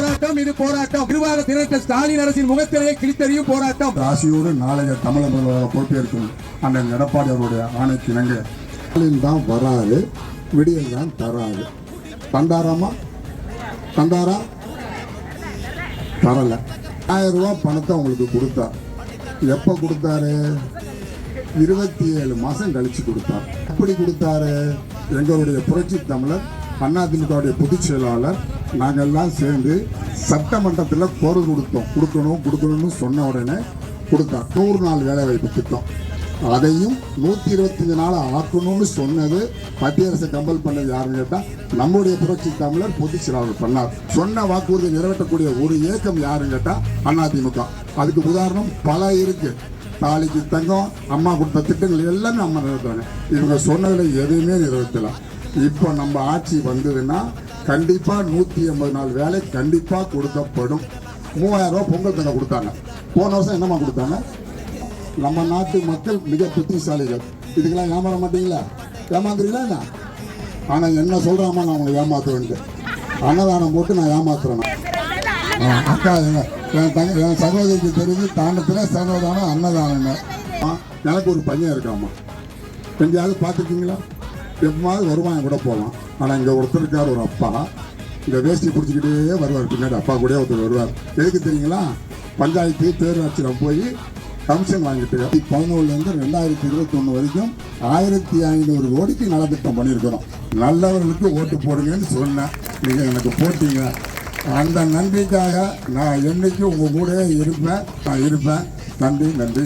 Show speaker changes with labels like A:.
A: போராட்டம் இது போராட்டம். நிர்வாக திரட்ட ஸ்டாலின் அரசின் முகத்திலேயே கிழித்தறியும் போராட்டம்.
B: ராசியோடு நாளைய தமிழக முதல்வராக பொறுப்பேற்கும் அண்ணன் எடப்பாடி அவருடைய ஆணைக்கு இணங்க ஸ்டாலின் தான் வராரு விடியல் தான் தராரு. தந்தாராமா தந்தாரா தரல. ஆயிரம் ரூபாய் பணத்தை உங்களுக்கு கொடுத்தார் எப்போ கொடுத்தாரு? இருபத்தி ஏழு மாசம் கழிச்சு கொடுத்தார். எப்படி கொடுத்தாரு? எங்களுடைய புரட்சி தமிழர் அதிமுகவுடைய பொதுச் செயலாளர் நாங்கள்லாம் சேர்ந்து சட்டமன்றத்தில் குரல் கொடுத்தோம். கொடுக்கணும் கொடுக்கணும்னு சொன்ன உடனே கொடுத்தா நூறு நாள் வேலைவாய்ப்பு திட்டம். அதையும் நூற்றி இருபத்தஞ்சு நாள் ஆக்கணும்னு சொன்னது மத்திய அரசு கம்பல் பண்ணது யாருன்னு கேட்டால் நம்முடைய புரட்சி தமிழர் பொதுச் செயலாளர் பண்ணார். சொன்ன வாக்குறுதியை நிறைவேற்றக்கூடிய ஒரு இயக்கம் யாருன்னு கேட்டால் அதிமுக அதுக்கு உதாரணம் பல இருக்கு. தாலிக்கு தங்கம் அம்மா கொடுத்த திட்டங்கள் எல்லாமே அம்மா நிறைவேற்றுறாங்க. இவங்க சொன்னதில் எதுவுமே நிறைவேற்றலாம் இப்போ நம்ம ஆட்சி வந்ததுன்னா கண்டிப்பாக நூற்றி எண்பது நாள் வேலை கண்டிப்பாக கொடுக்கப்படும். மூவாயிரம் ரூபாய் பொங்கல் தங்க கொடுத்தாங்க. போன வருஷம் என்னம்மா கொடுத்தாங்க? நம்ம நாட்டு மக்கள் மிக புத்திசாலிகள். இதுக்கெல்லாம் ஏமாற மாட்டீங்களா? ஏமாந்துறீங்களா என்ன? ஆனால் என்ன சொல்கிறாமா நான் உங்களை ஏமாத்துவேன்ட்டு அன்னதானம் போட்டு நான் ஏமாத்துறேன். அக்கா என் தங்க என் சகோதரிக்கு தெரிஞ்சு தாண்டத்தில் சகோதரம் அன்னதானம். எனக்கு ஒரு பையன் இருக்காம்மா. எங்கேயாவது பார்த்துருக்கீங்களா? எப்பமாவது வருவான் என் கூட போகலாம் ஆனால் இங்கே ஒருத்தர் இருக்கார் ஒரு அப்பா. இந்த வேஷ்டி பிடிச்சிக்கிட்டே வருவார். பின்னாடி அப்பா கூட ஒருத்தர் வருவார். எதுக்கு தெரியுங்களா? பஞ்சாயத்து பேரூராட்சியில் போய் கமிஷன் வாங்கிட்டு பதினோருலேருந்து ரெண்டாயிரத்தி இருபத்தொன்று வரைக்கும் ஆயிரத்தி ஐநூறு கோடிக்கு நலத்திட்டம் பண்ணியிருக்கிறோம். நல்லவர்களுக்கு ஓட்டு போடுங்கன்னு சொன்னேன். நீங்கள் எனக்கு போட்டீங்க. அந்த நன்றிக்காக நான் என்னைக்கும் உங்கள் கூட இருப்பேன். நான் இருப்பேன். நன்றி நன்றி.